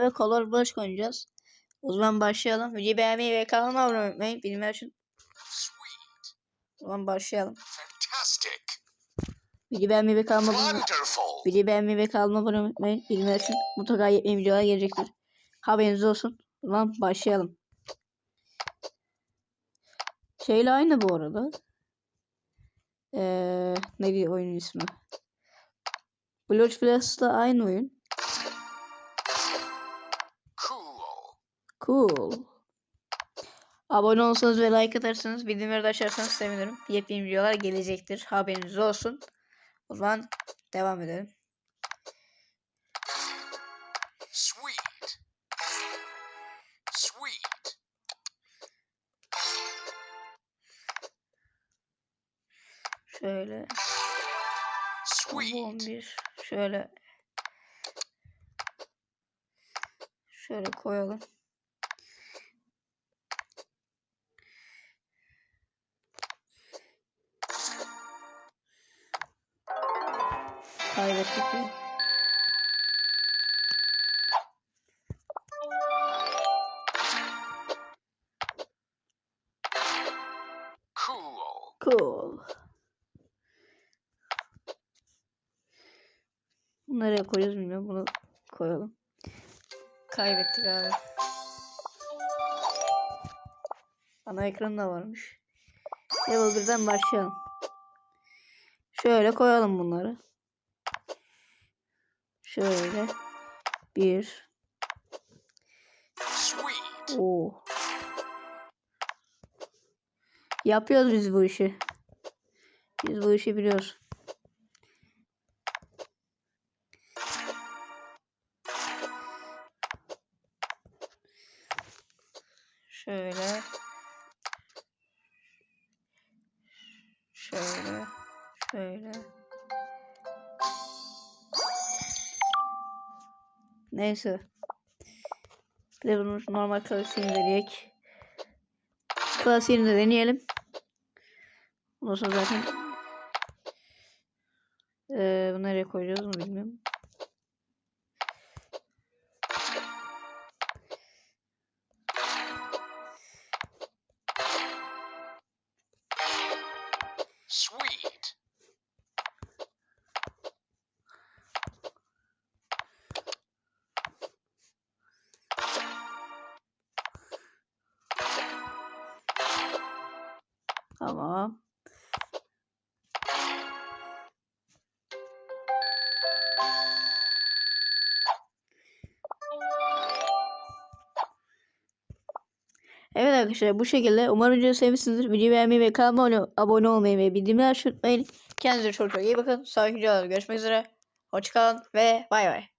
ve Color Brush oynayacağız. O zaman başlayalım. Videoyu beğenmeyi ve kanalıma abone olmayı unutmayın. İçin. Sweet. O zaman başlayalım. Fantastic. Videoyu beğenmeyi ve kanalıma abone Wonderful. Videoyu beğenmeyi ve kanalıma abone olmayı unutmayın. Bilmeyen için mutlaka yepyeni videolar gelecektir. Haberiniz olsun. O zaman başlayalım. Şeyle aynı bu arada. Ee, ne diyor oyunun ismi? Blood Blast'la aynı oyun. Cool. Abone olursanız ve like atarsanız bildirimleri de açarsanız sevinirim. Yepyeni videolar gelecektir. Haberiniz olsun. O zaman devam edelim. Sweet. Sweet. Şöyle. Sweet. 11. Şöyle. Şöyle koyalım. Kaybettik ya. Cool. Cool. Nereye koyacağız bilmiyorum. Bunu koyalım. Kaybettik abi. Ana ekran da varmış. Level 1'den başlayalım. Şöyle koyalım bunları. Şöyle. Bir. Oo. Yapıyoruz biz bu işi. Biz bu işi biliyoruz. Şöyle. Şöyle. Şöyle. Neyse. Bir de bunu normal klasiğini deneyek. Klasiğini de deneyelim. Ondan sonra zaten ee, bunu nereye koyacağız mı bilmiyorum. Sweet. Tamam. Evet arkadaşlar bu şekilde umarım videoyu sevmişsinizdir. Videoyu beğenmeyi ve kanalıma abone- olmayı ve bildirimleri açmayı unutmayın. Kendinize çok çok iyi bakın. Sonraki videolarda görüşmek üzere. Hoşçakalın ve bay bay.